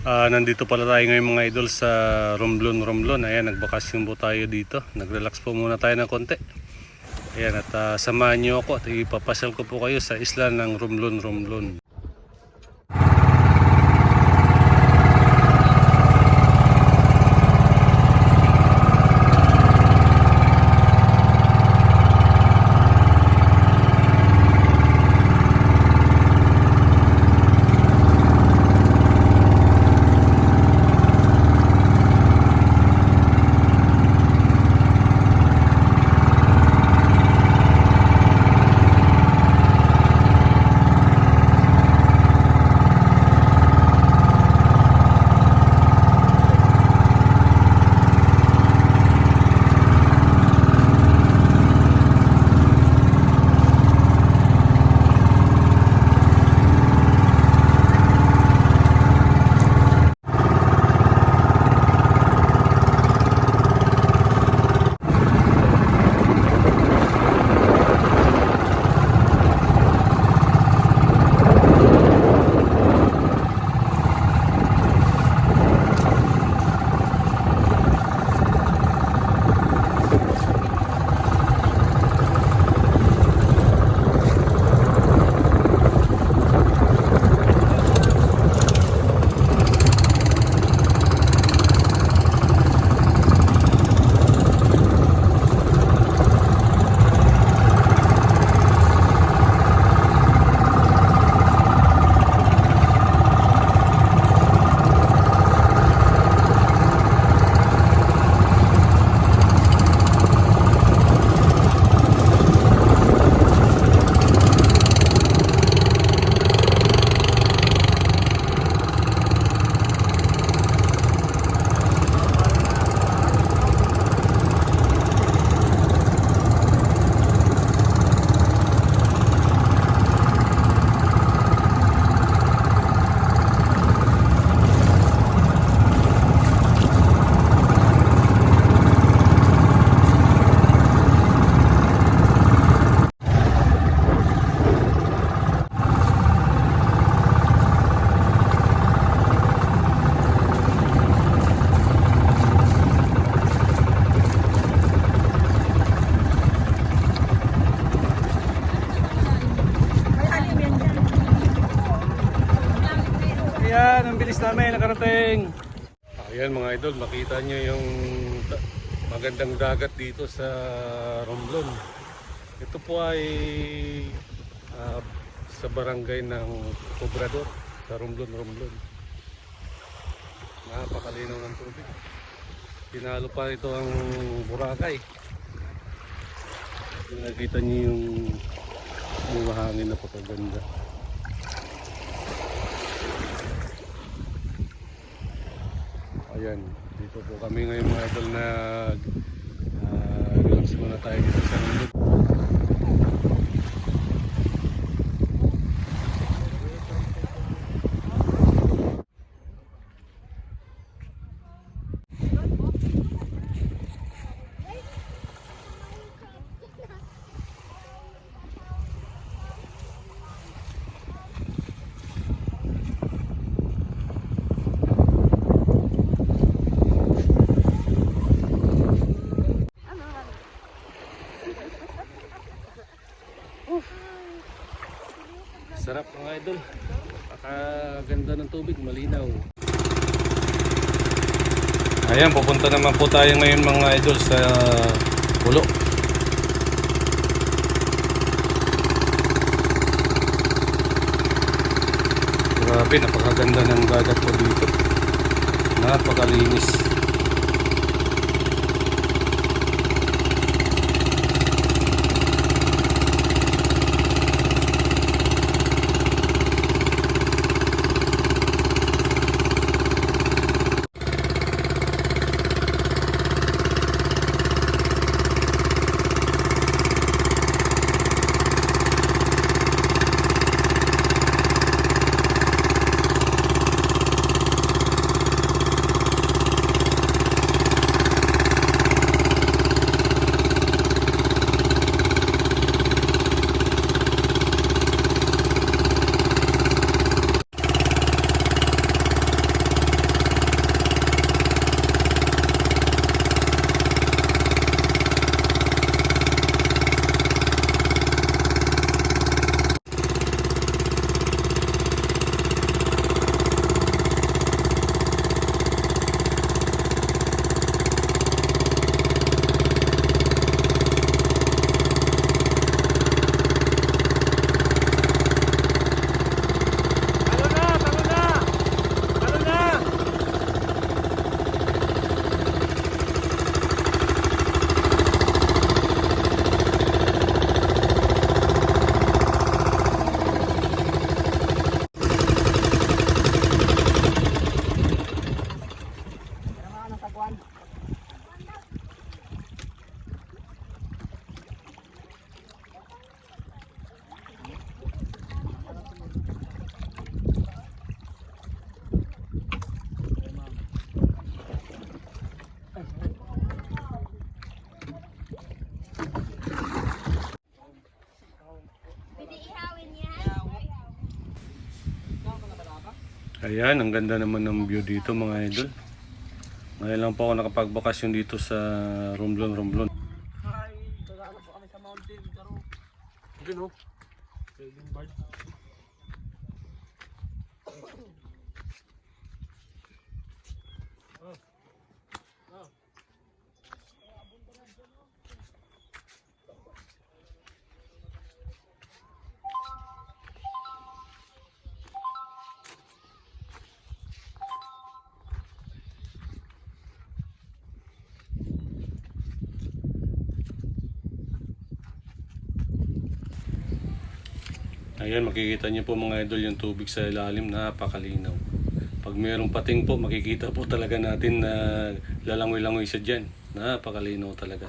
Ah, nandito pala tayo ngayon mga idol sa Romblon Romblon. Ayan, nagbakasyon po tayo dito. Nag-relax po muna tayo ng konti. Ayan, at ah, samahan niyo ako at ipapasyal ko po kayo sa isla ng Romblon Romblon. Ayan, ang bilis namin nakarating. Ayan mga idol, makita nyo yung da- magandang dagat dito sa Romblon. Ito po ay ah, sa barangay ng Cobrador, sa Romblon, Romblon. Napakalinaw ng tubig. Pinalo pa ito ang Boracay. Nakita nyo yung, yung hangin na pagkaganda. Ayan, dito po kami ngayon mga idol na uh, relax muna tayo dito sa Lundot. Sarap mga idol. Napakaganda ng tubig, malinaw. Ayan, pupunta naman po tayo ngayon mga idol sa pulo. Grabe, napakaganda ng dagat po dito. Napakalinis. kwan. Ayan, ang ganda naman ng view dito mga idol. Ngayon lang po ako nakapagbakasyon dito sa Romblon, Romblon. Ayan, makikita niyo po mga idol yung tubig sa ilalim, napakalinaw. Pag mayroong pating po, makikita po talaga natin na lalangoy-langoy siya dyan. Napakalinaw talaga.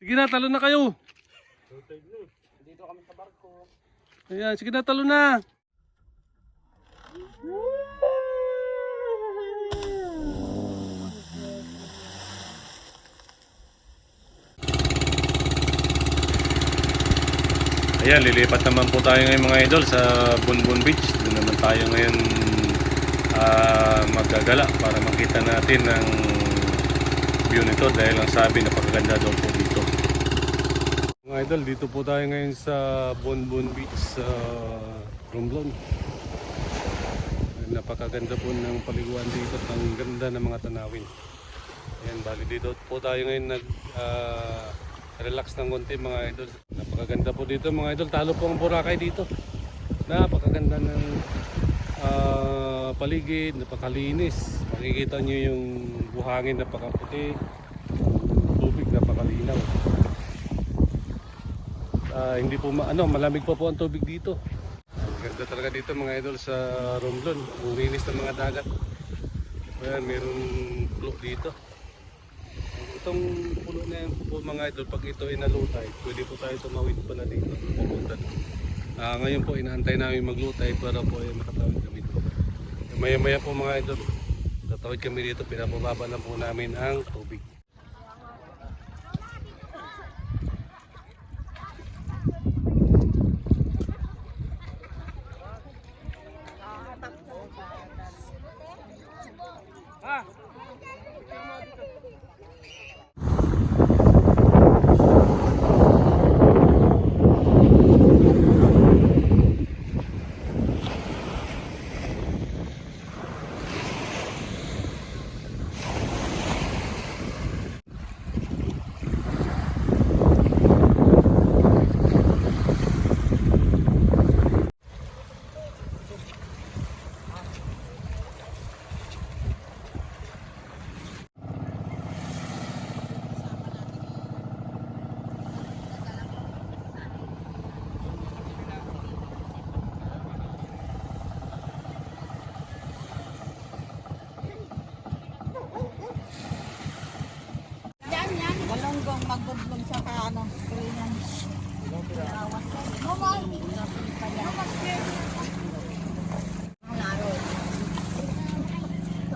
Sige na, talo na kayo. Dito kami sa barko. Ayan, sige na, talo na. Ayan, lilipat naman po tayo ngayon mga idol sa Bunbun Beach. Doon naman tayo ngayon ah, magagala para makita natin ang view nito dahil ang sabi napakaganda daw po dito. Mga idol, dito po tayo ngayon sa Bonbon Beach sa Romblon. Napakaganda po ng paliguan dito at ang ganda ng mga tanawin. Ayan, bali dito po tayo ngayon nag ah, relax ng konti mga idol. Napakaganda po dito mga idol. Talo po ang Boracay dito. Napakaganda ng ah, paligid, napakalinis. Makikita nyo yung buhangin napakaputi. Tubig napakalinaw. Ah, hindi po ma- ano, malamig pa po ang tubig dito. Ganda talaga dito mga idol sa Romblon. Ang linis ng mga dagat. Ayan, mayroong pulo dito. Itong pulo na yan po mga idol, pag ito ay nalutay, pwede po tayo tumawid pala dito. Pupunta doon. Ah, ngayon po, inaantay namin maglutay para po ay makatawid kami dito. Maya maya po mga idol, tatawid kami dito, pinapababa na po namin ang tubig. Ha? Yan, yan. Galonggong magdudlong sa ano, Korean. Normal. Ang laro. Maganda rin yung pagkain mo niya lang ang pagkain. Ito na galonggong. Eh? Lubang yan ay tubig. Ay, ay, ako larang ba po? Ay, matamang. Eh, hindi kayo. Magkano sino dyan? Kawirin nga na itong galonggong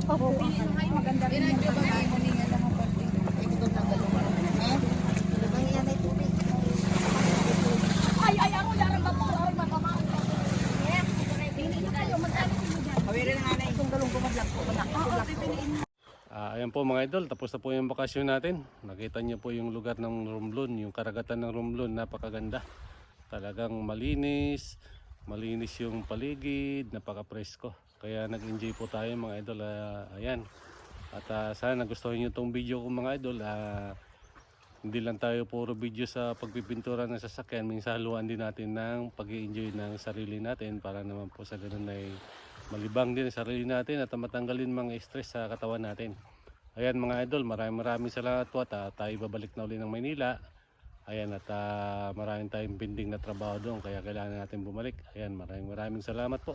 maglag po. Oo, pipiliin Ah, ayan po mga idol, tapos na po yung bakasyon natin. Nakita niyo po yung lugar ng Romblon, yung karagatan ng Romblon, napakaganda. Talagang malinis, malinis yung paligid, napaka-presko. Kaya nag-enjoy po tayo mga idol. Ah, ayan. At ah, sana nagustuhan niyo tong video ko mga idol. Ah, hindi lang tayo puro video sa pagpipintura ng sasakyan. Minsan haluan din natin ng pag enjoy ng sarili natin para naman po sa ganun ay malibang din ang sarili natin at matanggalin mga stress sa katawan natin. Ayan mga idol, maraming maraming salamat po at ah, tayo babalik na uli ng Maynila. Ayan at ah, maraming tayong pending na trabaho doon kaya kailangan natin bumalik. Ayan, maraming maraming salamat po.